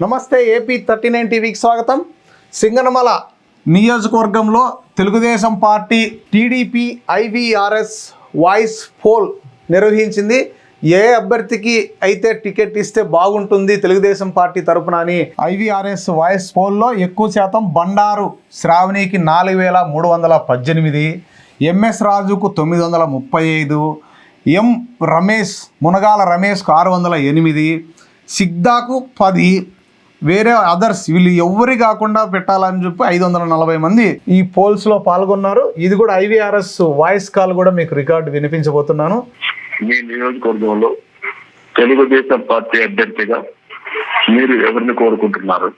నమస్తే AP thirty nine టీవీకి స్వాగతం. సింగనమల నియోజకవర్గంలో Telugu Desam party TDP IVRS voice poll నిర్వహించింది. ఏ అభ్యర్థికి అయితే టికెట్ ఇస్తే బాగుంటుంది తెలుగుదేశం పార్టీ తరపున అని ఐవీఆర్ఎస్ వాయిస్ పోల్లో ఎక్కువ శాతం బండారు శ్రావణికి నాలుగు వేల మూడు వందల పద్దెనిమిది ఎంఎస్ రాజుకు తొమ్మిది వందల ముప్పై ఐదు ఎం రమేష్ మునగాల రమేష్కు ఆరు వందల ఎనిమిది సిగ్దాకు పది వేరే అదర్స్ వీళ్ళు ఎవరి కాకుండా పెట్టాలని చెప్పి ఐదు వందల నలభై మంది ఈ పోల్స్లో పాల్గొన్నారు. ఇది కూడా ఐవీఆర్ఎస్ వాయిస్ కాల్ కూడా మీకు రికార్డు వినిపించబోతున్నాను. మీ నియోజకవర్గంలో తెలుగుదేశం పార్టీ అభ్యర్థిగా మీరు ఎవరిని కోరుకుంటున్నారు?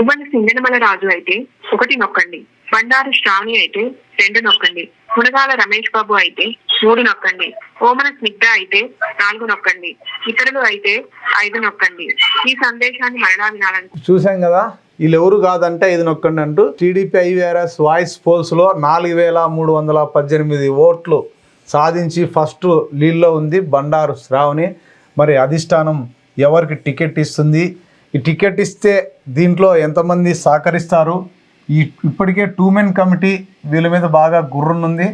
ఇవ్వండి సింగనమల రాజు అయితే ఒకటి నొక్కండి. బండారు శ్రావణి అయితే రెండు నొక్కండి. మునగాల రమేష్ బాబు అయితే మూడు నొక్కండి. ఓమన స్నిగ్ధ అయితే నాలుగు నొక్కండి. ఇతరులు అయితే ఐదు నొక్కండి. ఈ సందేశాన్ని మరలా వినాలని చూసాం కదా వీళ్ళు ఎవరు కాదంటే ఇది నొక్కండి అంటూ టీడీపీ ఐవీఆర్ఎస్ వాయిస్ పోల్స్లో నాలుగు వేల మూడు వందల పద్దెనిమిది ఓట్లు సాధించి ఫస్ట్ లీడ్లో ఉంది బండారు శ్రావణి. మరి అధిష్టానం ఎవరికి టికెట్ ఇస్తుంది? ఈ టికెట్ ఇస్తే దీంట్లో ఎంతమంది సహకరిస్తారు? ఈ ఇప్పటికే టూ మెన్ కమిటీ వీళ్ళ మీద బాగా గుర్రునుంది.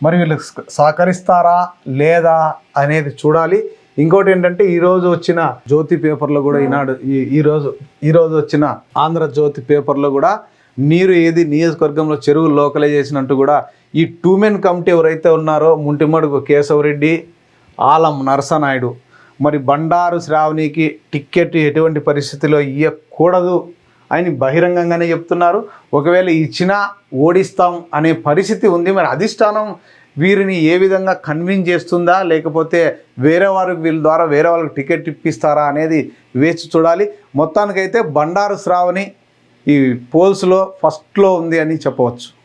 మరి వీళ్ళు సహకరిస్తారా లేదా అనేది చూడాలి. ఇంకోటి ఏంటంటే ఈరోజు వచ్చిన జ్యోతి పేపర్లో కూడా ఈనాడు ఈ ఈరోజు ఈరోజు వచ్చిన ఆంధ్రజ్యోతి పేపర్లో కూడా నీరు ఏది నియోజకవర్గంలో చెరువు లోకలైజేసినట్టు కూడా ఈ టూ మెన్ కమిటీ ఎవరైతే ఉన్నారో ముంటిమడుగు కేశవరెడ్డి ఆలం నరసనాయుడు మరి బండారు శ్రావణికి టిక్కెట్ ఎటువంటి పరిస్థితిలో ఇవ్వకూడదు అని బహిరంగంగానే చెప్తున్నారు. ఒకవేళ ఇచ్చినా ఓడిస్తాం అనే పరిస్థితి ఉంది. మరి అధిష్టానం వీరిని ఏ విధంగా కన్విన్స్ చేస్తుందా? లేకపోతే వేరే వారికి వీళ్ళ ద్వారా వేరే వాళ్ళకి టికెట్ ఇప్పిస్తారా అనేది వేచి చూడాలి. మొత్తానికైతే బండారు శ్రావణి ఈ పోల్స్లో ఫస్ట్లో ఉంది అని చెప్పవచ్చు.